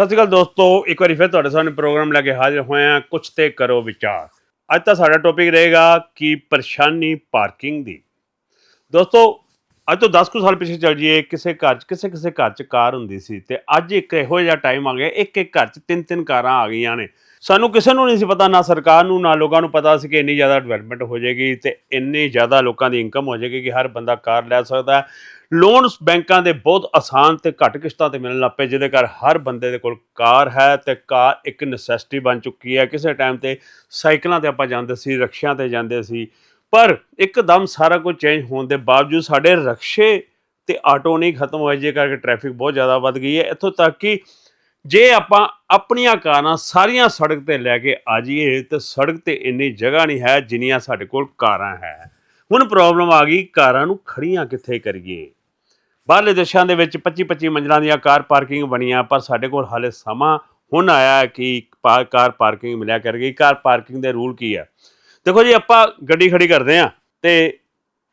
ਸਤਿ ਸ਼੍ਰੀ ਅਕਾਲ ਦੋਸਤੋ, ਇੱਕ ਵਾਰੀ ਫਿਰ ਤੁਹਾਡੇ ਸਾਹਮਣੇ ਪ੍ਰੋਗਰਾਮ ਲੈ ਕੇ ਹਾਜ਼ਰ ਹੋਏ ਹਾਂ ਕੁਛ ਤੇ ਕਰੋ ਵਿਚਾਰ। ਅੱਜ ਦਾ ਸਾਡਾ ਟੌਪਿਕ ਰਹੇਗਾ ਕਿ ਪਰੇਸ਼ਾਨੀ ਪਾਰਕਿੰਗ ਦੀ। ਦੋਸਤੋ, ਅੱਜ ਤੋਂ 10 ਕੁ ਸਾਲ ਪਿੱਛੇ ਚੱਲ ਜਾਈਏ, ਕਿਸੇ ਘਰ 'ਚ, ਕਿਸੇ ਕਿਸੇ ਘਰ 'ਚ ਕਾਰ ਹੁੰਦੀ ਸੀ ਤੇ ਅੱਜ ਇੱਕ ਇਹੋ ਜਿਹਾ ਟਾਈਮ ਆ ਗਿਆ, ਇੱਕ ਇੱਕ ਘਰ 'ਚ ਤਿੰਨ ਤਿੰਨ ਕਾਰਾਂ ਆ ਗਈਆਂ ਨੇ। ਸਾਨੂੰ ਕਿਸੇ ਨੂੰ ਨਹੀਂ ਸੀ ਪਤਾ, ਨਾ ਸਰਕਾਰ ਨੂੰ, ਨਾ ਲੋਕਾਂ ਨੂੰ ਪਤਾ ਸੀ ਕਿ ਇੰਨੀ ਜ਼ਿਆਦਾ ਡਿਵੈਲਪਮੈਂਟ ਹੋ ਜਾਏਗੀ ਤੇ ਇੰਨੀ ਜ਼ਿਆਦਾ ਲੋਕਾਂ ਦੀ ਇਨਕਮ ਹੋ ਜਾਏਗੀ ਕਿ ਹਰ ਬੰਦਾ ਕਾਰ ਲੈ ਸਕਦਾ ਲੋਨਸ ਬੈਂਕਾਂ ਦੇ ਬਹੁਤ ਆਸਾਨ ਤੇ ਘੱਟ ਕਿਸ਼ਤਾਂ ਤੇ ਮਿਲਣ ਲੱਗ ਪਏ, ਜਿਹਦੇ ਕਰ ਹਰ ਬੰਦੇ ਦੇ ਕੋਲ ਕਾਰ ਹੈ ਤੇ ਕਾਰ ਇੱਕ ਨੈਸੈਸਿਟੀ ਬਣ ਚੁੱਕੀ ਹੈ। ਕਿਸੇ ਟਾਈਮ ਤੇ ਸਾਈਕਲਾਂ ਤੇ ਆਪਾਂ ਜਾਂਦੇ ਸੀ, ਰਕਸ਼ਿਆਂ ਤੇ ਜਾਂਦੇ ਸੀ, ਪਰ ਇੱਕਦਮ ਸਾਰਾ ਕੁਝ ਚੇਂਜ ਹੋਣ ਦੇ ਬਾਵਜੂਦ ਸਾਡੇ ਰਕਸ਼ੇ ਤੇ ਆਟੋ ਨਹੀਂ ਖਤਮ ਹੋਏ ਜੇ ਕਰਕੇ ਟ੍ਰੈਫਿਕ ਬਹੁਤ ਜ਼ਿਆਦਾ ਵੱਧ ਗਈ ਹੈ। ਇੱਥੋਂ ਤੱਕ ਕਿ ਜੇ ਆਪਾਂ ਆਪਣੀਆਂ ਕਾਰਾਂ ਸਾਰੀਆਂ ਸੜਕ ਤੇ ਲੈ ਕੇ ਆ ਜਾਈਏ, ਤੇ ਸੜਕ ਤੇ ਇੰਨੀ ਜਗ੍ਹਾ ਨਹੀਂ ਹੈ ਜਿੰਨੀਆਂ ਸਾਡੇ ਕੋਲ ਕਾਰਾਂ ਹੈ। ਹੁਣ ਪ੍ਰੋਬਲਮ ਆ ਗਈ, ਕਾਰਾਂ ਨੂੰ ਖੜੀਆਂ ਕਿੱਥੇ ਕਰੀਏ? ਬਾਹਰਲੇ ਦੇਸ਼ਾਂ ਦੇ ਵਿੱਚ 25 25 ਮੰਜ਼ਲਾਂ ਦੀਆਂ ਕਾਰ ਪਾਰਕਿੰਗ ਬਣੀਆਂ, ਪਰ ਸਾਡੇ ਕੋਲ ਹਾਲੇ ਸਮਾਂ ਹੁਣ ਆਇਆ ਕਿ ਪਾ- ਕਾਰ ਪਾਰਕਿੰਗ ਮਿਲਿਆ ਕਰ ਗਈ ਕਾਰ ਪਾਰਕਿੰਗ ਦੇ ਰੂਲ ਕੀ ਹੈ? ਦੇਖੋ ਜੀ, ਆਪਾਂ ਗੱਡੀ ਖੜੀ ਕਰਦੇ ਆ ਤੇ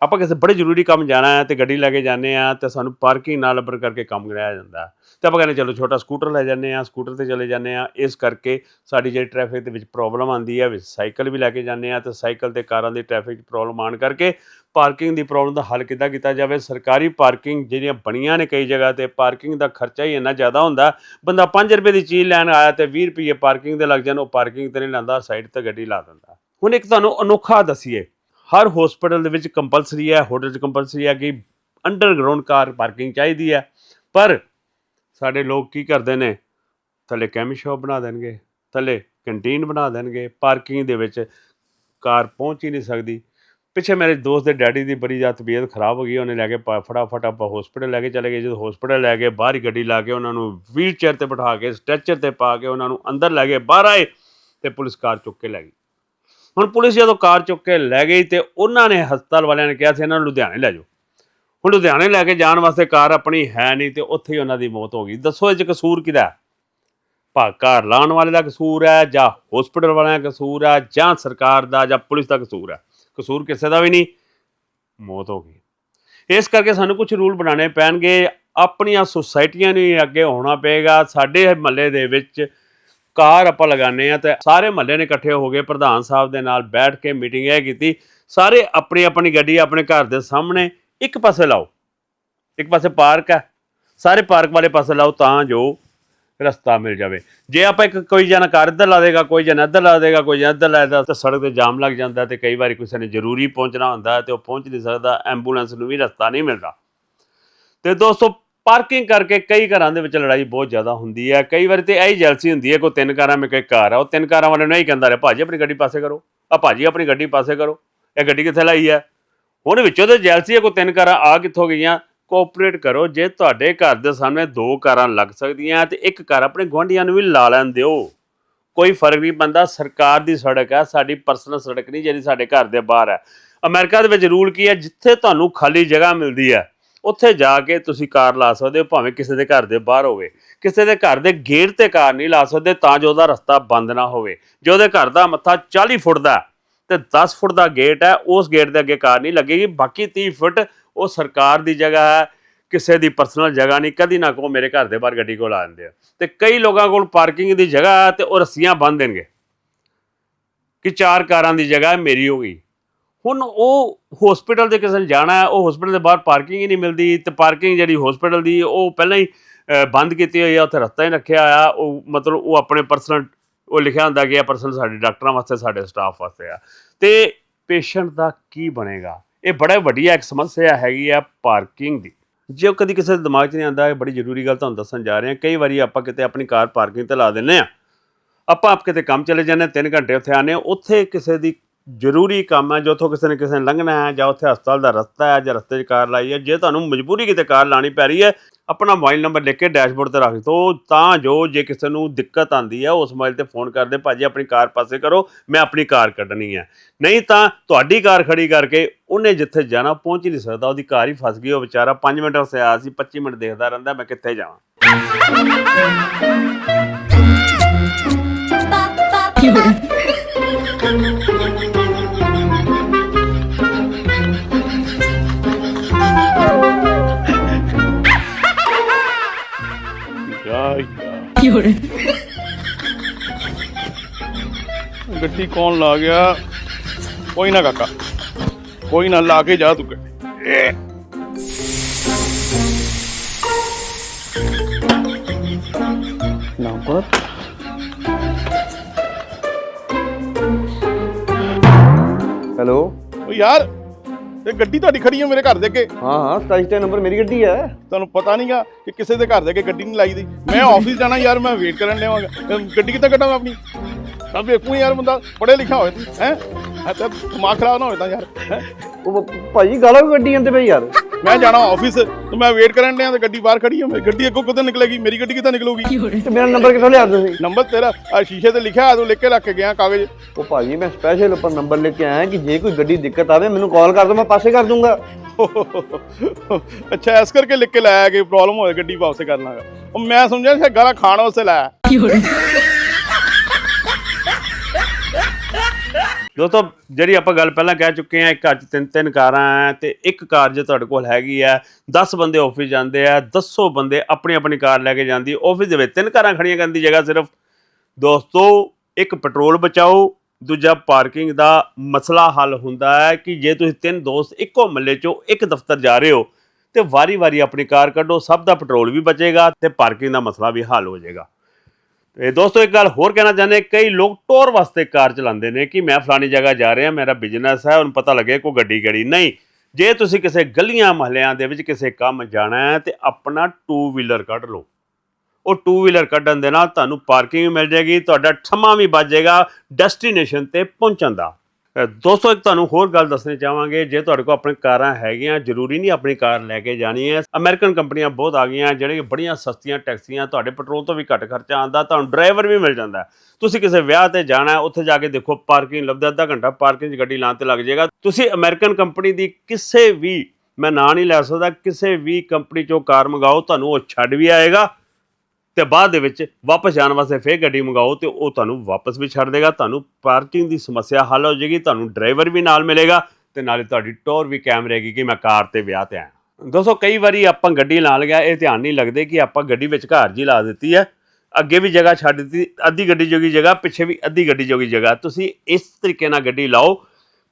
ਆਪਾਂ ਕਿਸੇ ਬੜੇ ਜ਼ਰੂਰੀ ਕੰਮ ਜਾਣਾ ਹੈ ਤੇ ਗੱਡੀ ਲੈ ਕੇ ਜਾਂਦੇ ਆ ਤੇ ਸਾਨੂੰ ਪਾਰਕਿੰਗ ਨਾਲ ਲੱਭਰ ਕਰਕੇ ਕੰਮ ਕਰਾਇਆ ਜਾਂਦਾ ਹੈ। ਤੇ ਆਪਾਂ ਕਹਿੰਦੇ ਚਲੋ ਛੋਟਾ ਸਕੂਟਰ ਲੈ ਜਾਂਦੇ ਆ ਸਕੂਟਰ ਤੇ ਚਲੇ ਜਾਂਦੇ ਆ ਇਸ ਕਰਕੇ ਸਾਡੀ ਜਿਹੜੀ ਟ੍ਰੈਫਿਕ ਦੇ ਵਿੱਚ ਪ੍ਰੋਬਲਮ ਆਉਂਦੀ ਹੈ, ਵਿੱਚ ਸਾਈਕਲ ਵੀ ਲੈ ਕੇ ਜਾਂਦੇ ਆ ਤੇ ਸਾਈਕਲ ਤੇ ਕਾਰਾਂ ਦੀ ਟ੍ਰੈਫਿਕ ਪ੍ਰੋਬਲਮ ਆਉਣ ਕਰਕੇ ਪਾਰਕਿੰਗ ਦੀ ਪ੍ਰੋਬਲਮ ਦਾ ਹੱਲ ਕਿੱਦਾਂ ਕੀਤਾ ਜਾਵੇ? ਸਰਕਾਰੀ ਪਾਰਕਿੰਗ ਜਿਹੜੀਆਂ ਬਣੀਆਂ ਨੇ ਕਈ ਜਗ੍ਹਾ ਤੇ ਪਾਰਕਿੰਗ ਦਾ ਖਰਚਾ ਹੀ ਇੰਨਾ ਜ਼ਿਆਦਾ ਹੁੰਦਾ ਬੰਦਾ 5 ਰੁਪਏ ਦੀ ਚੀਜ਼ ਲੈਣ ਆਇਆ ਤੇ 20 ਰੁਪਏ ਪਾਰਕਿੰਗ ਦੇ ਲੱਗ ਜਾਣ, ਉਹ ਪਾਰਕਿੰਗ ਤੇ ਨਹੀਂ ਲਾਂਦਾ ਸਾਈਡ ਤੇ ਗੱਡੀ ਲਾ ਦਿੰਦਾ। ਹੁਣ ਇੱਕ ਤੁਹਾਨੂੰ ਅਨੋਖਾ ਦਸੀਏ ਹਰ ਹਸਪੀਟਲ ਦੇ ਵਿੱਚ ਕੰਪਲਸਰੀ ਹੈ ਹੋਟਲ 'ਚ ਕੰਪਲਸਰੀ ਹੈ ਕਿ ਅੰਡਰਗਰਾਉਂਡ ਕਾਰ ਪਾਰਕਿੰਗ ਚਾਹੀਦੀ ਹੈ। ਪਰ ਸਾਡੇ ਲੋਕ ਕੀ ਕਰਦੇ ਨੇ? ਥੱਲੇ ਕੈਮੀ ਸ਼ਾਪ ਬਣਾ ਦੇਣਗੇ, ਥੱਲੇ ਕੰਟੀਨ ਬਣਾ ਦੇਣਗੇ ਪਾਰਕਿੰਗ ਦੇ ਵਿੱਚ ਕਾਰ ਪਹੁੰਚ ਹੀ ਨਹੀਂ ਸਕਦੀ। ਪਿੱਛੇ ਮੇਰੇ ਦੋਸਤ ਦੇ ਡੈਡੀ ਦੀ ਬੜੀ ਜ਼ਿਆਦਾ ਤਬੀਅਤ ਖਰਾਬ ਹੋ ਗਈ, ਉਹਨੇ ਲੈ ਕੇ ਪਾ- ਫਟਾਫਟ ਆਪਾਂ ਹਸਪੀਟਲ ਲੈ ਕੇ ਚਲੇ ਗਏ। ਜਦੋਂ ਹਸਪੀਟਲ ਲੈ ਕੇ ਬਾਹਰ ਗੱਡੀ ਲਾ ਕੇ ਉਹਨਾਂ ਨੂੰ ਵੀਲ ਚੇਅਰ ਤੇ ਬਿਠਾ ਕੇ ਸਟ੍ਰੈਚਰ ਤੇ ਪਾ ਕੇ ਉਹਨਾਂ ਨੂੰ ਅੰਦਰ ਲੈ ਗਏ। ਬਾਹਰ ਆਏ ਤੇ ਪੁਲਿਸ ਕਾਰ ਚੁੱਕ ਕੇ ਲੈ ਗਈ। ਹੁਣ ਪੁਲਿਸ ਜਦੋਂ ਕਾਰ ਚੁੱਕ ਕੇ ਲੈ ਗਈ ਤੇ ਉਹਨਾਂ ਨੇ ਹਸਪਤਾਲ ਵਾਲਿਆਂ ਨੇ ਕਿਹਾ ਸੀ, ਇਹਨਾਂ ਨੂੰ ਲੁਧਿਆਣੇ ਲੈ ਜਾਓ। ਹੁਣ ਲੁਧਿਆਣੇ ਲੈ ਕੇ ਜਾਣ ਵਾਸਤੇ ਕਾਰ ਆਪਣੀ ਹੈ ਨਹੀਂ ਤੇ ਉੱਥੇ ਹੀ ਉਹਨਾਂ ਦੀ ਮੌਤ ਹੋ ਗਈ। ਦੱਸੋ ਇਹ 'ਚ ਕਸੂਰ ਕਿਹਦਾ ਹੈ? ਭਾ ਲਾਉਣ ਵਾਲੇ ਦਾ ਕਸੂਰ ਹੈ ਜਾਂ ਹਸਪੀਟਲ ਵਾਲਿਆਂ ਦਾ ਕਸੂਰ ਹੈ ਜਾਂ ਸਰਕਾਰ ਦਾ ਜਾਂ ਪੁਲਿਸ ਦਾ ਕਸੂਰ ਹੈ? ਕਸੂਰ ਕਿਸੇ ਦਾ ਵੀ ਨਹੀਂ, ਮੌਤ ਹੋ ਗਈ। ਇਸ ਕਰਕੇ ਸਾਨੂੰ ਕੁਝ ਰੂਲ ਬਣਾਉਣੇ ਪੈਣਗੇ। ਆਪਣੀਆਂ ਸੁਸਾਇਟੀਆਂ ਨੂੰ ਅੱਗੇ ਹੋਣਾ ਪਏਗਾ। ਸਾਡੇ ਮਹੱਲੇ ਦੇ ਵਿੱਚ ਕਾਰ ਆਪਾਂ ਲਗਾਉਂਦੇ ਆ ਤੇ ਸਾਰੇ ਮਹੱਲੇ ਨੇ ਇਕੱਠੇ ਹੋ ਗਏ ਪ੍ਰਧਾਨ ਸਾਹਿਬ ਦੇ ਨਾਲ ਬੈਠ ਕੇ ਮੀਟਿੰਗ ਇਹ ਕੀਤੀ। ਸਾਰੇ ਆਪਣੀ ਆਪਣੀ ਗੱਡੀ ਆਪਣੇ ਘਰ ਦੇ ਸਾਹਮਣੇ ਇੱਕ ਪਾਸੇ ਲਾਓ। ਇੱਕ ਪਾਸੇ ਪਾਰਕ ਹੈ। ਸਾਰੇ ਪਾਰਕ ਵਾਲੇ ਪਾਸੇ ਲਾਓ ਤਾਂ ਜੋ ਰਸਤਾ ਮਿਲ ਜਾਵੇ। ਜੇ ਆਪਾਂ ਇੱਕ ਕੋਈ ਜਣਾ ਕਾਰ ਇੱਧਰ ਲਾ ਦੇਗਾ, ਕੋਈ ਜਣਾ ਇੱਧਰ ਲਾ ਦੇਗਾ, ਕੋਈ ਜਣਾ ਇੱਧਰ ਲਾ ਦੇਗਾ ਤਾਂ ਸੜਕ ਤੇ ਜਾਮ ਲੱਗ ਜਾਂਦਾ ਤੇ ਕਈ ਵਾਰੀ ਕਿਸੇ ਨੇ ਜ਼ਰੂਰੀ ਪਹੁੰਚਣਾ ਹੁੰਦਾ ਹੈ ਤੇ ਉਹ ਪਹੁੰਚ ਨਹੀਂ ਸਕਦਾ, ਐਂਬੂਲੈਂਸ ਨੂੰ ਵੀ ਰਸਤਾ ਨਹੀਂ ਮਿਲਦਾ। ਤੇ ਦੋਸਤੋ ਪਾਰਕਿੰਗ ਕਰਕੇ ਕਈ ਘਰਾਂ ਦੇ ਵਿੱਚ ਲੜਾਈ ਬਹੁਤ ਜ਼ਿਆਦਾ ਹੁੰਦੀ ਹੈ। ਕਈ ਵਾਰੀ ਤੇ ਇਹੀ ਜੈਲਸੀ ਹੁੰਦੀ ਹੈ, ਕੋਈ ਤਿੰਨ ਕਾਰਾਂ ਮੇ ਕੋਈ ਕਾਰ ਆ, ਉਹ ਤਿੰਨ ਕਾਰਾਂ ਵਾਲੇ ਨੂੰ ਇਹ ਕਹਿੰਦਾ ਰਿਹਾ, ਭਾਜੀ, ਆਪਣੀ ਗੱਡੀ ਪਾਸੇ ਕਰੋ। ਆ ਭਾਜੀ, ਆਪਣੀ ਗੱਡੀ ਪਾਸੇ ਕਰੋ। ਇਹ ਗੱਡੀ ਕਿੱਥੇ ਲਾਈ ਹੈ? ਹੁਣ ਵਿੱਚੋਂ ਤੇ ਜੈਲਸੀ ਹੈ, ਕੋਈ ਤਿੰਨ ਕਾਰਾਂ ਆ ਕਿੱਥੋਂ ਗਈਆਂ? ਕੋਆਪਰੇਟ ਕਰੋ। ਜੇ ਤੁਹਾਡੇ ਘਰ ਦੇ ਸਾਹਮਣੇ ਦੋ ਕਾਰਾਂ ਲੱਗ ਸਕਦੀਆਂ, ਤੇ ਇੱਕ ਕਾਰ ਆਪਣੇ ਗੁਆਂਢੀਆਂ ਨੂੰ ਵੀ ਲਾ ਲੈਣ ਦਿਓ। ਕੋਈ ਫ਼ਰਕ ਨਹੀਂ ਪੈਂਦਾ, ਸਰਕਾਰ ਦੀ ਸੜਕ ਹੈ ਸਾਡੀ ਪਰਸਨਲ ਸੜਕ ਨਹੀਂ, ਜਿਹੜੀ ਸਾਡੇ ਘਰ ਦੇ ਬਾਹਰ ਹੈ ਅਮਰੀਕਾ ਦੇ ਵਿੱਚ ਰੂਲ ਕੀ ਹੈ? ਜਿੱਥੇ ਤੁਹਾਨੂੰ ਖਾਲੀ ਜਗ੍ਹਾ ਮਿਲਦੀ ਹੈ ਉੱਥੇ ਜਾ ਕੇ ਤੁਸੀਂ ਕਾਰ ਲਾ ਸਕਦੇ ਹੋ, ਭਾਵੇਂ ਕਿਸੇ ਦੇ ਘਰ ਦੇ ਬਾਹਰ ਹੋਵੇ। ਕਿਸੇ ਦੇ ਘਰ ਦੇ ਗੇਟ ਤੇ ਕਾਰ ਨਹੀਂ ਲਾ ਸਕਦੇ ਤਾਂ ਜੋ ਉਹਦਾ ਰਸਤਾ ਬੰਦ ਨਾ ਹੋਵੇ। ਜੇ ਉਹਦੇ ਘਰ ਦਾ ਮੱਥਾ 40 ਫੁੱਟ ਦਾ ਹੈ ਤੇ 10 ਫੁੱਟ ਦਾ ਗੇਟ ਹੈ, ਉਸ ਗੇਟ ਦੇ ਅੱਗੇ ਕਾਰ ਨਹੀਂ ਲੱਗੇਗੀ। ਬਾਕੀ 30 ਫੁੱਟ ਉਹ ਸਰਕਾਰ ਦੀ ਜਗ੍ਹਾ ਹੈ, ਕਿਸੇ ਦੀ ਪਰਸਨਲ ਜਗ੍ਹਾ ਨਹੀਂ, ਕਦੀ ਨਾ ਕੋ ਮੇਰੇ ਘਰ ਦੇ ਬਾਹਰ ਗੱਡੀ ਕੋਲ ਆ ਜਾਂਦੇ ਆ। ਤੇ ਕਈ ਲੋਕਾਂ ਕੋਲ ਪਾਰਕਿੰਗ ਦੀ ਜਗ੍ਹਾ ਹੈ ਤੇ ਉਹ ਰੱਸੀਆਂ ਬੰਨ ਦੇਣਗੇ। ਕਿ ਚਾਰ ਕਾਰਾਂ ਦੀ ਜਗ੍ਹਾ ਮੇਰੀ ਹੋ ਗਈ। ਹੁਣ ਉਹ ਹਸਪੀਟਲ ਦੇ ਕਿਸੇ ਨੇ ਜਾਣਾ ਉਹ ਹਸਪੀਟਲ ਦੇ ਬਾਹਰ ਪਾਰਕਿੰਗ ਹੀ ਨਹੀਂ ਮਿਲਦੀ, ਤੇ ਪਾਰਕਿੰਗ ਜਿਹੜੀ ਹਸਪੀਟਲ ਦੀ, ਉਹ ਪਹਿਲਾਂ ਹੀ ਬੰਦ ਕੀਤੀ ਹੋਈ ਆ, ਉੱਥੇ ਰਸਤਾ ਹੀ ਰੱਖਿਆ ਆ ਉਹ ਮਤਲਬ ਉਹ ਆਪਣੇ ਪਰਸਨਲ ਉਹ ਲਿਖਿਆ ਹੁੰਦਾ ਕਿ ਇਹ ਪਰਸਨਲ ਸਾਡੇ ਡਾਕਟਰਾਂ ਵਾਸਤੇ, ਸਾਡੇ ਸਟਾਫ ਵਾਸਤੇ ਆ। ਤੇ ਪੇਸ਼ੈਂਟ ਦਾ ਕੀ ਬਣੇਗਾ? ਇਹ ਬੜਾ ਵੱਡੀ ਇੱਕ ਸਮੱਸਿਆ ਹੈਗੀ ਆ ਪਾਰਕਿੰਗ ਦੀ। ਜੇ ਉਹ ਕਦੀ ਕਿਸੇ ਦੇ ਦਿਮਾਗ 'ਚ ਨਹੀਂ ਆਉਂਦਾ, ਇਹ ਬੜੀ ਜ਼ਰੂਰੀ ਗੱਲ ਤੁਹਾਨੂੰ ਦੱਸਣ ਜਾ ਰਹੇ ਹਾਂ। ਕਈ ਵਾਰੀ ਆਪਾਂ ਕਿਤੇ ਆਪਣੀ ਕਾਰ ਪਾਰਕਿੰਗ ਤੇ ਲਾ ਦਿੰਨੇ ਆ ਆਪਾਂ ਆਪ ਕਿਤੇ ਕੰਮ ਚਲੇ ਜਾਂਦੇ 3 ਘੰਟੇ ਉੱਥੇ ਆਨੇ ਉੱਥੇ ਕਿਸੇ ਦੀ ਜ਼ਰੂਰੀ ਕੰਮ ਹੈ ਜੋ ਉੱਥੋਂ ਕਿਸੇ ਨੇ ਕਿਸੇ ਨੇ ਲੰਘਣਾ ਹੈ ਜਾਂ ਉੱਥੇ ਹਸਪਤਾਲ ਦਾ ਰਸਤਾ ਹੈ ਜਾਂ ਰਸਤੇ 'ਚ ਕਾਰ ਲਾਈ ਹੈ ਜੇ ਤੁਹਾਨੂੰ ਮਜਬੂਰੀ ਕਿਤੇ ਕਾਰ ਲਾਣੀ ਪੈ ਰਹੀ ਹੈ ਆਪਣਾ ਮੋਬਾਈਲ ਨੰਬਰ ਲਿਖ ਕੇ ਡੈਸ਼ਬੋਰਡ ਤੇ ਰੱਖ ਦਿਓ ਤਾਂ ਜੋ ਜੇ ਕਿਸੇ ਨੂੰ ਦਿੱਕਤ ਆਂਦੀ ਹੈ ਉਸ ਮੋਬਾਈਲ ਤੇ ਫੋਨ ਕਰਦੇ ਭਾਜੀ ਆਪਣੀ ਕਾਰ ਪਾਸੇ ਕਰੋ ਮੈਂ ਆਪਣੀ ਕਾਰ ਕੱਢਣੀ ਹੈ। ਨਹੀਂ ਤਾਂ ਤੁਹਾਡੀ ਕਾਰ ਖੜੀ ਕਰਕੇ ਉਹਨੇ ਜਿੱਥੇ ਜਾਣਾ ਪਹੁੰਚ ਹੀ ਨਹੀਂ ਸਕਦਾ ਉਹਦੀ ਕਾਰ ਹੀ ਫਸ ਗਈ ਉਹ ਵਿਚਾਰਾ 5 ਮਿੰਟ ਵਾਸਤੇ ਆਇਆ ਸੀ 25 ਮਿੰਟ ਦੇਖਦਾ ਰਹਿੰਦਾ ਮੈਂ ਕਿੱਥੇ ਜਾਵਾਂ? ਜਾ 有人，ਗੱਡੀ ਕੌਣ ਲਾ ਗਿਆ ਕੋਈ ਨਾ ਕਾਕਾ ਕੋਈ ਨਾ ਲਾ ਕੇ ਜਾ ਤੂੰ ਗੱਡੀ ਇਹ ਗੱਡੀ ਤੁਹਾਡੀ ਖੜੀ ਹੈ ਮੇਰੇ ਘਰ ਦੇ ਅੱਗੇ। ਹਾਂ ਹਾਂ 27 ਤੇ ਨੰਬਰ ਮੇਰੀ ਗੱਡੀ ਹੈ ਤੁਹਾਨੂੰ ਪਤਾ ਨਹੀਂਗਾ ਕਿ ਕਿਸੇ ਦੇ ਘਰ ਦੇ ਅੱਗੇ ਗੱਡੀ ਨਹੀਂ ਲਾਈ ਦੀ। ਮੈਂ ਆਫਿਸ ਜਾਣਾ ਯਾਰ ਮੈਂ ਵੇਟ ਕਰਨ ਲਿਆਵਾਂਗਾ ਗੱਡੀ ਕਿੱਦਾਂ ਕੱਢਾਂ ਮੈਂ ਆਪਣੀ? ਤਾਂ ਵੇਖੂ ਯਾਰ ਬੰਦਾ ਪੜ੍ਹਿਆ ਲਿਖਿਆ ਹੋਵੇ ਤੂੰ ਹੈ? ਤਾਂ ਦਿਮਾਗ ਖਰਾਬ ਨਾ ਹੋਵੇ ਤਾਂ ਯਾਰ? ਉਹ ਭਾਜੀ ਗਾਲਾਂ ਕਿਉਂ ਗੱਡੀ ਜਾਂਦੇ ਪਈ ਯਾਰ? ਮੈਂ ਜਾਣਾ ਆਫਿਸ ਤੇ ਮੈਂ ਵੇਟ ਕਰਨ ਲਿਆ ਤੇ ਗੱਡੀ ਬਾਹਰ ਖੜੀ ਹੈ ਮੇਰੀ ਗੱਡੀ ਅੱਗੋਂ ਕਿੱਦਾਂ ਨਿਕਲੇਗੀ? ਮੇਰੀ ਗੱਡੀ ਕਿੱਦਾਂ ਨਿਕਲੂਗੀ? ਤੇ ਮੇਰਾ ਨੰਬਰ ਕਿੱਥੋਂ ਲਿਆ ਤੁਸੀਂ ਨੰਬਰ ਤੇਰਾ ਆਹ ਸ਼ੀਸ਼ੇ ਤੇ ਲਿਖਿਆ ਆ ਤੂੰ ਲਿਖ ਕੇ ਰੱਖ ਕੇ ਗਿਆ ਕਾਗਜ਼। ਉਹ ਭਾਜੀ ਮੈਂ ਸਪੈਸ਼ਲ ਉੱਪਰ ਨੰਬਰ ਲੈ ਕੇ ਆਇਆ ਕਿ ਜੇ ਕੋਈ ਗੱਡੀ ਦਿੱਕਤ ਆਵੇ ਮੈਨੂੰ ਕਾਲ ਕਰ ਦਿਓ ਮੈਂ ਪਾਸੇ ਕਰ ਦੂੰਗਾ। ਅੱਛਾ ਇਸ ਕਰਕੇ ਲਿਖ ਕੇ ਲਾਇਆ ਕਿ ਪ੍ਰੋਬਲਮ ਹੋਏ ਗੱਡੀ ਵਾਪਸ ਕਰ ਲਾਂਗਾ ਉਹ ਮੈਂ ਸਮਝਿਆ ਸੀ ਗਾਲਾਂ ਖਾਣ ਵਾਸਤੇ ਲਾਇਆ। 有人，ਦੋਸਤੋ ਜਿਹੜੀ ਆਪਾਂ ਗੱਲ ਪਹਿਲਾਂ ਕਹਿ ਚੁੱਕੇ ਆ ਇੱਕ ਘਰ 'ਚ ਤਿੰਨ ਤਿੰਨ ਕਾਰਾਂ ਆ ਤੇ ਇੱਕ ਕਾਰ ਜੇ ਤੁਹਾਡੇ ਕੋਲ ਹੈਗੀ ਆ 10 ਬੰਦੇ ਆਫਿਸ ਜਾਂਦੇ ਆ 10 ਬੰਦੇ ਆਪਣੀ ਆਪਣੀ ਕਾਰ ਲੈ ਕੇ ਜਾਂਦੀ ਆਫਿਸ ਦੇ ਵਿੱਚ ਤਿੰਨ ਕਾਰਾਂ ਖੜੀਆਂ ਕਰਨ ਦੀ ਜਗ੍ਹਾ ਸਿਰਫ। ਦੋਸਤੋ ਇੱਕ ਪੈਟਰੋਲ ਬਚਾਓ ਦੂਜਾ ਪਾਰਕਿੰਗ ਦਾ ਮਸਲਾ ਹੱਲ ਹੁੰਦਾ ਹੈ ਕਿ ਜੇ ਤੁਸੀਂ ਤਿੰਨ ਦੋਸਤ ਇੱਕੋ ਮੱਲੇ 'ਚੋਂ ਇੱਕ ਦਫ਼ਤਰ ਜਾ ਰਹੇ ਹੋ ਤੇ ਵਾਰੀ-ਵਾਰੀ ਆਪਣੀ ਕਾਰ ਕੱਢੋ ਸਭ ਦਾ ਪੈਟਰੋਲ ਵੀ ਬਚੇਗਾ ਤੇ ਪਾਰਕਿੰਗ ਦਾ ਮਸਲਾ ਵੀ ਹੱਲ ਹੋ ਜਾਏਗਾ। ਤੇ ਦੋਸਤੋ, ਇੱਕ ਗੱਲ ਹੋਰ ਕਹਿਣਾ ਚਾਹੁੰਦੇ ਕਈ ਲੋਕ ਟੋਰ ਵਾਸਤੇ ਕਾਰ ਚਲਾਉਂਦੇ ਨੇ ਕਿ ਮੈਂ ਫਲਾਣੀ ਜਗ੍ਹਾ ਜਾ ਰਿਹਾ, ਮੇਰਾ ਬਿਜ਼ਨਸ ਹੈ, ਉਹਨੂੰ ਪਤਾ ਲੱਗੇ ਕੋਈ ਗੱਡੀ ਗੜੀ। ਨਹੀਂ, ਜੇ ਤੁਸੀਂ ਕਿਸੇ ਗਲੀਆਂ ਮਹੱਲਿਆਂ ਦੇ ਵਿੱਚ ਕਿਸੇ ਕੰਮ ਜਾਣਾ ਹੈ, ਤੇ ਆਪਣਾ ਟੂ ਵੀਲਰ ਕੱਢ ਲਓ। ਉਹ ਟੂ ਵੀਲਰ ਕੱਢਣ ਦੇ ਨਾਲ ਤੁਹਾਨੂੰ ਪਾਰਕਿੰਗ ਵੀ ਮਿਲ ਜਾਏਗੀ, ਤੁਹਾਡਾ ਸਮਾਂ ਵੀ ਬਚ ਜਾਏਗਾ ਡੈਸਟੀਨੇਸ਼ਨ ਤੇ ਪਹੁੰਚਣ ਦਾ। ਦੋਸਤੋ, ਇੱਕ ਤੁਹਾਨੂੰ ਹੋਰ ਗੱਲ ਦੱਸਣੀ ਚਾਹਾਂਗੇ। ਜੇ ਤੁਹਾਡੇ ਕੋਲ ਆਪਣੀ ਕਾਰਾਂ ਹੈਗੀਆਂ, ਜ਼ਰੂਰੀ ਨਹੀਂ ਆਪਣੀ ਕਾਰ ਲੈ ਕੇ ਜਾਣੀ ਹੈ। ਅਮਰੀਕਨ ਕੰਪਨੀਆਂ ਬਹੁਤ ਆ ਗਈਆਂ ਜਿਹੜੀਆਂ ਬੜੀਆਂ ਸਸਤੀਆਂ ਟੈਕਸੀਆਂ ਤੁਹਾਡੇ ਪੈਟਰੋਲ ਤੋਂ ਵੀ ਘੱਟ ਖਰਚਾ ਆਉਂਦਾ, ਤੁਹਾਨੂੰ ਡਰਾਈਵਰ ਵੀ ਮਿਲ ਜਾਂਦਾ। ਤੁਸੀਂ ਕਿਸੇ ਵਿਆਹ ਤੇ ਜਾਣਾ ਉੱਥੇ ਜਾ ਕੇ ਦੇਖੋ, ਪਾਰਕਿੰਗ ਲੱਭਦਾ ਅੱਧਾ ਘੰਟਾ ਪਾਰਕਿੰਗ 'ਚ ਗੱਡੀ ਲਾਉਣ ਤੇ ਲੱਗ ਜਾਏਗਾ। ਤੁਸੀਂ ਅਮਰੀਕਨ ਕੰਪਨੀ ਦੀ ਕਿਸੇ ਵੀ, ਮੈਂ ਨਾਂ ਨਹੀਂ ਲੈ ਸਕਦਾ, ਕਿਸੇ ਵੀ ਕੰਪਨੀ 'ਚੋਂ ਕਾਰ ਮੰਗਾਓ, ਤੁਹਾਨੂੰ ਉਹ ਛੱਡ ਵੀ ਆਏਗਾ। ਤੇ ਬਾਅਦ ਦੇ ਵਿੱਚ ਵਾਪਸ ਜਾਣ ਵਾਸਤੇ ਫੇਰ ਗੱਡੀ ਮੰਗਾਓ ਤੇ ਉਹ ਤੁਹਾਨੂੰ ਵਾਪਸ ਵੀ ਛੱਡ ਦੇਗਾ, ਤੁਹਾਨੂੰ ਪਾਰਕਿੰਗ ਦੀ ਸਮੱਸਿਆ ਹੱਲ ਹੋ ਜਾਏਗੀ, ਤੁਹਾਨੂੰ ਡਰਾਈਵਰ ਵੀ ਨਾਲ ਮਿਲੇਗਾ ਤੇ ਨਾਲੇ ਤੁਹਾਡੀ ਟੋਰ ਵੀ ਕਾਇਮ ਰਹੇਗੀ ਕਿ ਮੈਂ ਕਾਰ ਤੇ ਵਿਆਹ ਤੇ ਆਇਆ। ਦੋਸਤੋ, ਕਈ ਵਾਰੀ ਆਪਾਂ ਗੱਡੀ ਲਾਣ ਗਿਆ, ਇਹ ਧਿਆਨ ਨਹੀਂ ਲੱਗਦੇ ਕਿ ਆਪਾਂ ਗੱਡੀ ਵਿੱਚ ਘਰ ਜੀ ਲਾ ਦਿੱਤੀ ਹੈ, ਅੱਗੇ ਵੀ ਜਗ੍ਹਾ ਛੱਡ ਦਿੱਤੀ, ਅੱਧੀ ਗੱਡੀ ਜੋਗੀ ਜਗ੍ਹਾ, ਪਿੱਛੇ ਵੀ ਅੱਧੀ ਗੱਡੀ ਜੋਗੀ ਜਗ੍ਹਾ। ਤੁਸੀਂ ਇਸ ਤਰੀਕੇ ਨਾਲ ਗੱਡੀ ਲਾਓ,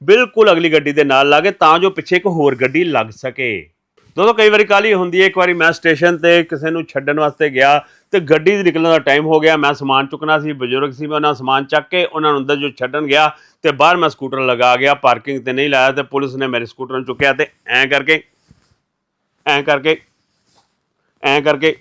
ਬਿਲਕੁਲ ਅਗਲੀ ਗੱਡੀ ਦੇ ਨਾਲ ਲਾਗੇ ਤਾਂ ਜੋ ਪਿੱਛੇ ਇੱਕ ਹੋਰ ਗੱਡੀ ਲੱਗ ਸਕੇ। ਦੋਸਤੋ, ਕਈ ਵਾਰੀ ਕਾਲੀ ਹੁੰਦੀ ਹੈ, ਇੱਕ ਵਾਰੀ ਮੈਂ ਸਟੇਸ਼ਨ ਤੇ ਕਿਸੇ ਨੂੰ ਛੱਡਣ ਵਾਸਤੇ ਗਿਆ ਤੇ ਗੱਡੀ ਦੇ ਨਿਕਲਣ ਦਾ ਟਾਈਮ ਹੋ ਗਿਆ। ਮੈਂ ਸਮਾਨ ਚੁੱਕਣਾ ਸੀ, ਬਜ਼ੁਰਗ ਸੀ, ਮੈਂ ਉਹਨਾਂ ਸਮਾਨ ਚੱਕ ਕੇ ਉਹਨਾਂ ਨੂੰ ਅੰਦਰ ਜੋ ਛੱਡਣ ਗਿਆ ਤੇ ਬਾਹਰ ਮੈਂ ਸਕੂਟਰ ਲਗਾ ਗਿਆ। ਪਾਰਕਿੰਗ ਤੇ ਨਹੀਂ ਲਾਇਆ ਤੇ ਪੁਲਿਸ ਨੇ ਮੇਰੇ ਸਕੂਟਰ ਨੂੰ ਚੁੱਕਿਆ ਤੇ ਐਂ ਕਰਕੇ ਐਂ ਕਰਕੇ ਐਂ ਕਰਕੇ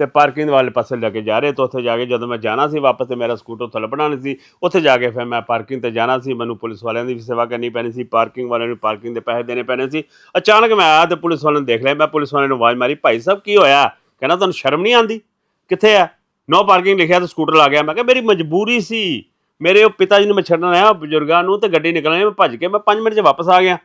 ਤੇ ਪਾਰਕਿੰਗ ਵਾਲੇ ਪਾਸੇ ਲੈ ਕੇ ਜਾ ਰਹੇ ਤੇ ਉੱਥੇ ਜਾ ਕੇ ਜਦੋਂ ਮੈਂ ਜਾਣਾ ਸੀ ਵਾਪਸ ਤੇ ਮੇਰਾ ਸਕੂਟਰ ਉੱਥੇ ਲੱਭਣਾ ਨਹੀਂ ਸੀ। ਉੱਥੇ ਜਾ ਕੇ ਫਿਰ ਮੈਂ ਪਾਰਕਿੰਗ ਤੇ ਜਾਣਾ ਸੀ। ਮੈਨੂੰ ਪੁਲਿਸ ਵਾਲਿਆਂ ਦੀ ਵੀ ਸੇਵਾ ਕਰਨੀ ਪੈਣੀ ਸੀ। ਪਾਰਕਿੰਗ ਵਾਲਿਆਂ ਨੂੰ ਪਾਰਕਿੰਗ ਦੇ ਪੈਸੇ ਦੇਣੇ ਪੈਣੇ ਸੀ। ਅਚਾਨਕ ਮੈਂ ਆਇਆ ਤੇ ਪੁਲਿਸ ਵਾਲਿਆਂ ਨੂੰ ਦੇਖ ਲਿਆ। ਮੈਂ ਪੁਲਿਸ ਵਾਲਿਆਂ ਨੂੰ ਆਵਾਜ਼ ਮਾਰੀ, ਭਾਈ ਸਾਹਿਬ, ਕੀ ਹੋਇਆ? ਕਹਿੰਦਾ ਤੁਹਾਨੂੰ ਸ਼ਰਮ ਨਹੀਂ ਆਉਂਦੀ? ਕਿੱਥੇ ਆ? ਨੋ ਪਾਰਕਿੰਗ ਲਿਖਿਆ ਤੇ ਸਕੂਟਰ ਲਾ ਗਿਆ। ਮੈਂ ਕਿਹਾ, ਮੇਰੀ ਮਜਬੂਰੀ ਸੀ। ਮੇਰੇ ਉਹ ਪਿਤਾ ਜੀ ਨੂੰ ਮੈਂ ਛੱਡਣ ਆਇਆ, ਬਜ਼ੁਰਗਾਂ ਨੂੰ, ਤੇ ਗੱਡੀ ਨਿਕਲਣੀ ਮੈਂ ਭੱਜ ਕੇ, ਮੈਂ 5 ਮਿੰਟ 'ਚ ਵਾਪਸ ਆ ਗਿਆ।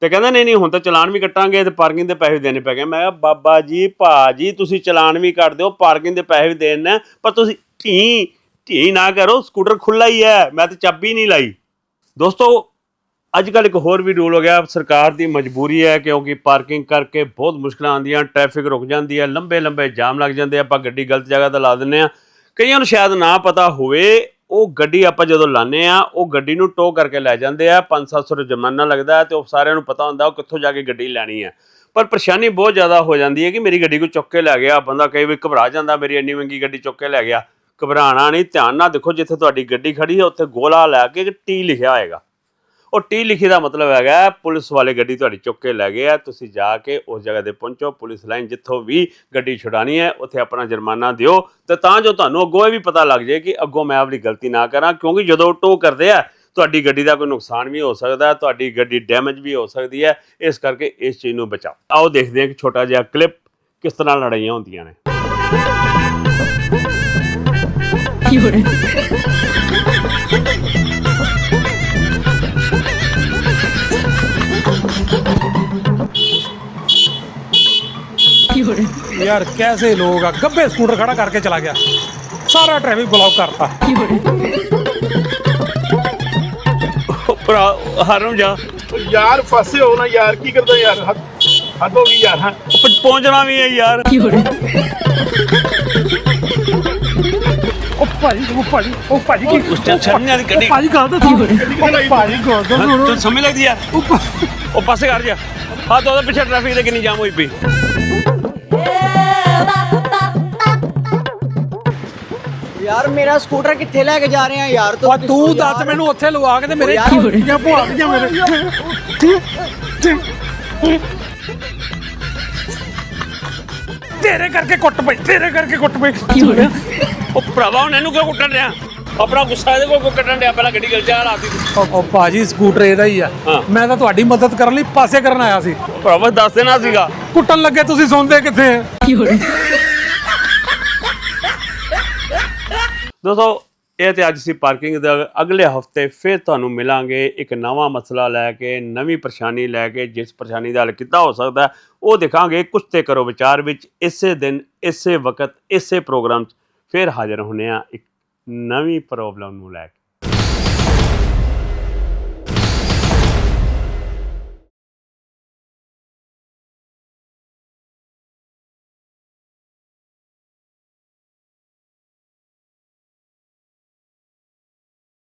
ਤੇ ਕਹਿੰਦਾ, ਨਹੀਂ ਨਹੀਂ, ਹੁਣ ਤਾਂ ਚਲਾਨ ਵੀ ਕੱਟਾਂਗੇ ਤੇ ਪਾਰਕਿੰਗ ਦੇ ਪੈਸੇ ਵੀ ਦੇਣੇ ਪੈ ਗਏ। ਮੈਂ ਕਿਹਾ, ਬਾਬਾ ਜੀ, ਭਾਜੀ, ਤੁਸੀਂ ਚਲਾਨ ਵੀ ਕੱਟ ਦਿਓ ਪਾਰਕਿੰਗ ਦੇ ਪੈਸੇ ਵੀ ਦੇਣ ਪਰ ਤੁਸੀਂ ਢੀ ਢੀ ਨਾ ਕਰੋ ਸਕੂਟਰ ਖੁੱਲਾ ਹੀ ਹੈ। ਮੈਂ ਤੇ ਚਾਬੀ ਨਹੀਂ ਲਾਈ। ਦੋਸਤੋ ਅੱਜ ਕੱਲ੍ਹ ਇੱਕ ਹੋਰ ਵੀ ਰੂਲ ਹੋ ਗਿਆ, ਸਰਕਾਰ ਦੀ ਮਜਬੂਰੀ ਹੈ ਕਿਉਂਕਿ ਪਾਰਕਿੰਗ ਕਰਕੇ ਬਹੁਤ ਮੁਸ਼ਕਲਾਂ ਆਉਂਦੀਆਂ ਟ੍ਰੈਫਿਕ ਰੁਕ ਜਾਂਦੀ ਹੈ, ਲੰਬੇ ਲੰਬੇ ਜਾਮ ਲੱਗ ਜਾਂਦੇ ਆਪਾਂ ਗੱਡੀ ਗਲਤ ਜਗ੍ਹਾ ਤੇ ਲਾ ਦਿੰਨੇ ਆ ਕਈਆਂ ਨੂੰ ਸ਼ਾਇਦ ਨਾ ਪਤਾ ਹੋਵੇ, ਉਹ ਗੱਡੀ ਆਪਾਂ ਜਦੋਂ ਲਾਣੇ ਆ ਉਹ ਗੱਡੀ ਨੂੰ ਟੋ ਕਰਕੇ ਲੈ ਜਾਂਦੇ ਆ 5-700 ਰੁਪਏ ਜੁਰਮਾਨਾ ਲੱਗਦਾ ਹੈ ਤੇ ਉਹ ਸਾਰਿਆਂ ਨੂੰ ਪਤਾ ਹੁੰਦਾ ਉਹ ਕਿੱਥੋਂ ਜਾ ਕੇ ਗੱਡੀ ਲੈਣੀ ਹੈ। ਪਰ ਪਰੇਸ਼ਾਨੀ ਬਹੁਤ ਜ਼ਿਆਦਾ ਹੋ ਜਾਂਦੀ ਹੈ ਕਿ ਮੇਰੀ ਗੱਡੀ ਕੋਈ ਚੁੱਕ ਕੇ ਲੈ ਗਿਆ, ਬੰਦਾ ਕਈ ਵਾਰ ਘਬਰਾ ਜਾਂਦਾ, ਮੇਰੀ ਇੰਨੀ ਮਹਿੰਗੀ ਗੱਡੀ ਚੁੱਕ ਕੇ ਲੈ ਗਿਆ। ਘਬਰਾਣਾ ਨਹੀਂ, ਧਿਆਨ ਨਾਲ ਦੇਖੋ ਜਿੱਥੇ ਤੁਹਾਡੀ ਗੱਡੀ ਖੜੀ ਹੈ, ਉੱਥੇ ਗੋਲਾ ਲੈ ਕੇ ਇੱਕ ਟੀ ਲਿਖਿਆ ਹੋਏਗਾ। ਉਹ ਟੀ ਲਿਖੀ ਦਾ ਮਤਲਬ ਹੈਗਾ, ਪੁਲਿਸ ਵਾਲੇ ਗੱਡੀ ਤੁਹਾਡੀ ਚੁੱਕ ਕੇ ਲੈ ਗਏ ਆ, ਤੁਸੀਂ ਜਾ ਕੇ ਉਸ ਜਗ੍ਹਾ ਤੇ ਪਹੁੰਚੋ, ਪੁਲਿਸ ਲਾਈਨ ਜਿੱਥੋਂ ਵੀ ਗੱਡੀ ਛੁਡਾਣੀ ਹੈ, ਉੱਥੇ ਆਪਣਾ ਜੁਰਮਾਨਾ ਦਿਓ, ਤੇ ਤਾਂ ਜੋ ਤੁਹਾਨੂੰ ਅੱਗੋਂ ਇਹ ਵੀ ਪਤਾ ਲੱਗ ਜਾਏ ਕਿ ਅੱਗੋਂ ਮੈਂ ਆਪਣੀ ਗਲਤੀ ਨਾ ਕਰਾਂ, ਕਿਉਂਕਿ ਜਦੋਂ ਟੋ ਕਰਦੇ ਆ, ਤੁਹਾਡੀ ਗੱਡੀ ਦਾ ਕੋਈ ਨੁਕਸਾਨ ਵੀ ਹੋ ਸਕਦਾ, ਤੁਹਾਡੀ ਗੱਡੀ ਡੈਮੇਜ ਵੀ ਹੋ ਸਕਦੀ ਹੈ, ਇਸ ਕਰਕੇ ਇਸ ਚੀਜ਼ ਨੂੰ ਬਚਾਓ। ਆਓ ਦੇਖਦੇ ਹਾਂ ਕਿ ਛੋਟਾ ਜਿਹਾ ਕਲਿੱਪ ਕਿਸ ਤਰ੍ਹਾਂ ਲੜਾਈਆਂ ਹੁੰਦੀਆਂ ਨੇ। ਕੀ ਹੋ ਰਿਹਾ? यार कैसे लोग आ गब्बे स्कूटर खड़ा करके चला गया सारा ट्रैफिक ब्लॉक करता ਭਰਾ ਹਰਮ ਜਾ। ਯਾਰ ਫਸੇ ਹੋ ਨਾ ਯਾਰ ਕੀ ਕਰਦਾ ਯਾਰ? ਹੱਦ ਹੋ ਗਈ ਯਾਰ ਹਾਂ। ਪਹੁੰਚਣਾ ਵੀ ਹੈ ਯਾਰ। ਉਹ ਭਾਜੀ ਉਹ ਭਾਜੀ ਉਹ ਭਾਜੀ ਕੀ ਉਸ ਚੱਲ ਛੜਨੇ ਵਾਲੀ ਕੱਢੀ ਭਾਜੀ ਗੱਲ ਤਾਂ ਠੀਕ ਭਾਜੀ ਗੱਲ ਤਾਂ ਤੂੰ ਸਮਝ ਲੱਗਦੀ ਯਾਰ ਉਹ ਪਾਸੇ ਕਰ ਜਾ। ਹਾਂ ਤੋਂ ਪਿੱਛੇ ਟ੍ਰੈਫਿਕ ਕਿੰਨੀ ਜਾਮ ਹੋਈ ਪਈ? ਯਾਰ ਮੇਰਾ ਸਕੂਟਰ ਕਿੱਥੇ ਲੈ ਕੇ ਜਾ ਰਹੇ ਆ ਯਾਰ? ਉਹ ਤੂੰ ਦੱਸ ਮੈਨੂੰ ਉੱਥੇ ਲਵਾ ਕੇ ਤੇ ਮੇਰੇ ਯਾਰ, ਚੀਜ਼ਾਂ ਭੁਆ ਗਈਆਂ ਮੇਰੇ? ਤੇਰੇ ਕਰਕੇ ਕੁੱਟ ਪਈ ਤੇਰੇ ਕਰਕੇ ਕੁੱਟ ਪਈ। ਉਹ ਭਰਾਵਾ ਹੁਣ ਇਹਨੂੰ ਕਿਉਂ ਕੁੱਟਣ ਰਿਹਾ ਆਪਣਾ ਗੁੱਸਾ ਇਹਦੇ ਕੋਲ ਕੱਢਣ ਰਿਹਾ ਪਹਿਲਾਂ ਗੱਡੀ ਗਲ ਜਾ ਲਾਤੀ ਉਹ ਉਹ ਭਾਜੀ ਸਕੂਟਰ ਇਹਦਾ ਹੀ ਆ। ਮੈਂ ਤਾਂ ਤੁਹਾਡੀ ਮਦਦ ਕਰਨ ਲਈ ਪਾਸੇ ਕਰਨ ਆਇਆ ਸੀ। ਭਰਾਵਾ ਦੱਸ ਦੇਣਾ ਸੀਗਾ। ਕੁੱਟਣ ਲੱਗੇ ਤੁਸੀਂ ਸੁਣਦੇ ਕਿੱਥੇ? ਆ? ਦੋਸਤੋ, ਇਹ ਤੇ ਅੱਜ ਸੀ ਪਾਰਕਿੰਗ ਦਾ ਅਗਲੇ ਹਫ਼ਤੇ ਫਿਰ ਤੁਹਾਨੂੰ ਮਿਲਾਂਗੇ ਇੱਕ ਨਵਾਂ ਮਸਲਾ ਲੈ ਕੇ, ਨਵੀਂ ਪਰੇਸ਼ਾਨੀ ਲੈ ਕੇ, ਜਿਸ ਪਰੇਸ਼ਾਨੀ ਦਾ ਹੱਲ ਕਿੱਦਾਂ ਹੋ ਸਕਦਾ ਉਹ ਦੇਖਾਂਗੇ। ਕੁਝ ਤੇ ਕਰੋ ਵਿਚਾਰ ਵਿੱਚ, ਇਸੇ ਦਿਨ, ਇਸੇ ਵਕਤ, ਇਸੇ ਪ੍ਰੋਗਰਾਮ 'ਚ ਫਿਰ ਹਾਜ਼ਰ ਹੁੰਨੇ ਆ ਇੱਕ ਨਵੀਂ ਪ੍ਰੋਬਲਮ ਨੂੰ ਲੈ ਕੇ।